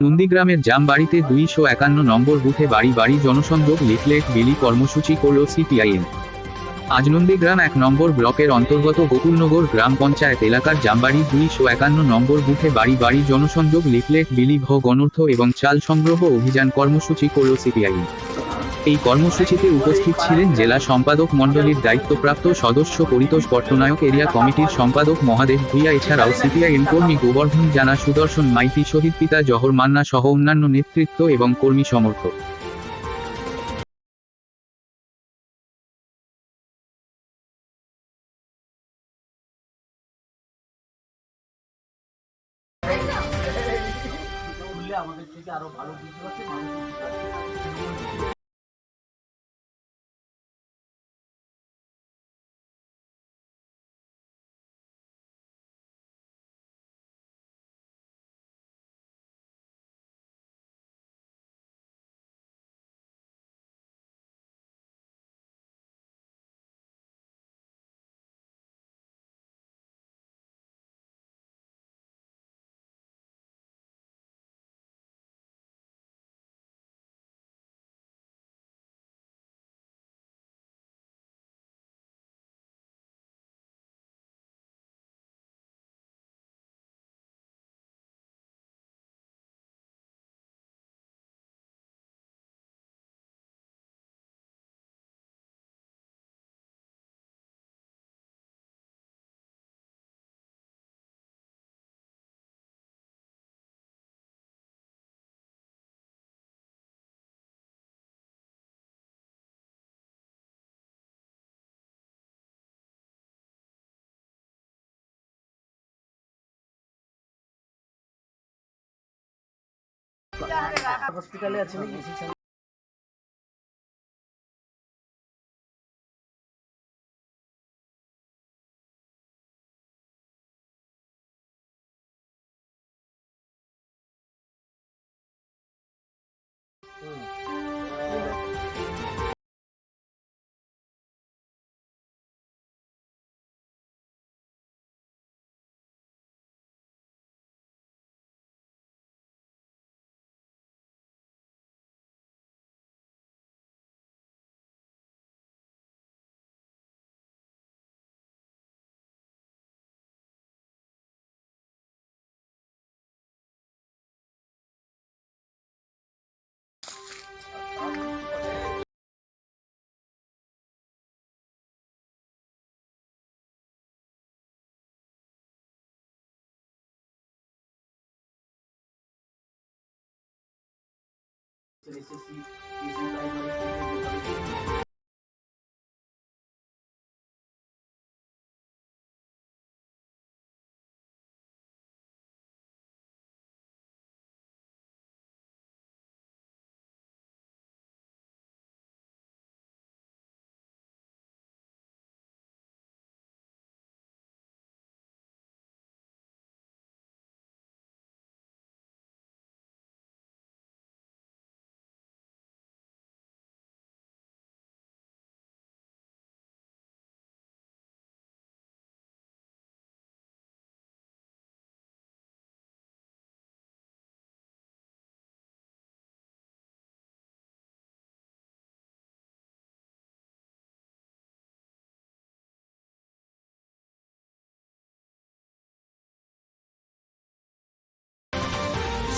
নন্দীগ্রামের জামবাড়িতে দুইশো একান্ন নম্বর বুথে বাড়ি বাড়ি জনসংযোগ লিফলেট বিলি কর্মসূচি করল সিপিআইএম। আজ নন্দীগ্রাম এক নম্বর ব্লকের অন্তর্গত গোকুলনগর গ্রাম পঞ্চায়েত এলাকার জামবাড়ি দুইশো একান্ন নম্বর বুথে বাড়ি বাড়ি জনসংযোগ লিফলেট বিলি ভ গণর্থ এবং চাল সংগ্রহ অভিযান কর্মসূচি করল সিপিআইএম। এই কর্মসূচিতে উপস্থিত ছিলেন জেলা সম্পাদক মণ্ডলীর দায়িত্বপ্রাপ্ত সদস্য পরিতোষ পট্টনায়ক, এরিয়া কমিটির সম্পাদক মহাদেব ভুইয়া এছাড়াও সিপিআইএম কর্মী গোবর্ধন জানা, সুদর্শন মাইতি, শহীদ পিতা জহর মান্না সহ অন্যান্য নেতৃত্ব এবং কর্মী সমর্থক আমাদের থেকে আরও ভালো বুঝতে পারছে। হসপিটালে আছে নাকি? necessidade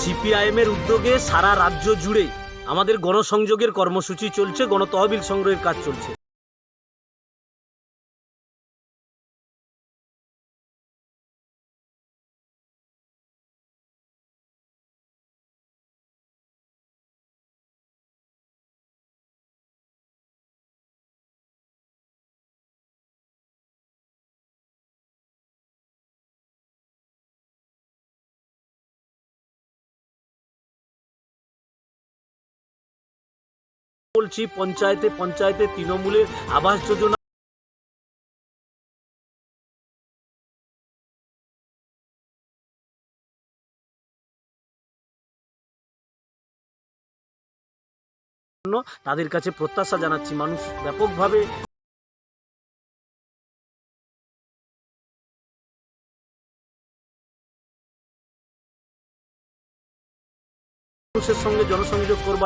সিপিআইএমের উদ্যোগে সারা রাজ্য জুড়ে আমাদের গণসংযোগের কর্মসূচি চলছে গণতহবিল সংগ্রহের কাজ চলছে। বলছি, পঞ্চায়েতে পঞ্চায়েতে তৃণমূলের আবাস যোজনা তাদের কাছে প্রত্যাশা জানাচ্ছি। মানুষ ব্যাপকভাবে মানুষের সঙ্গে জনসংযোগ করবার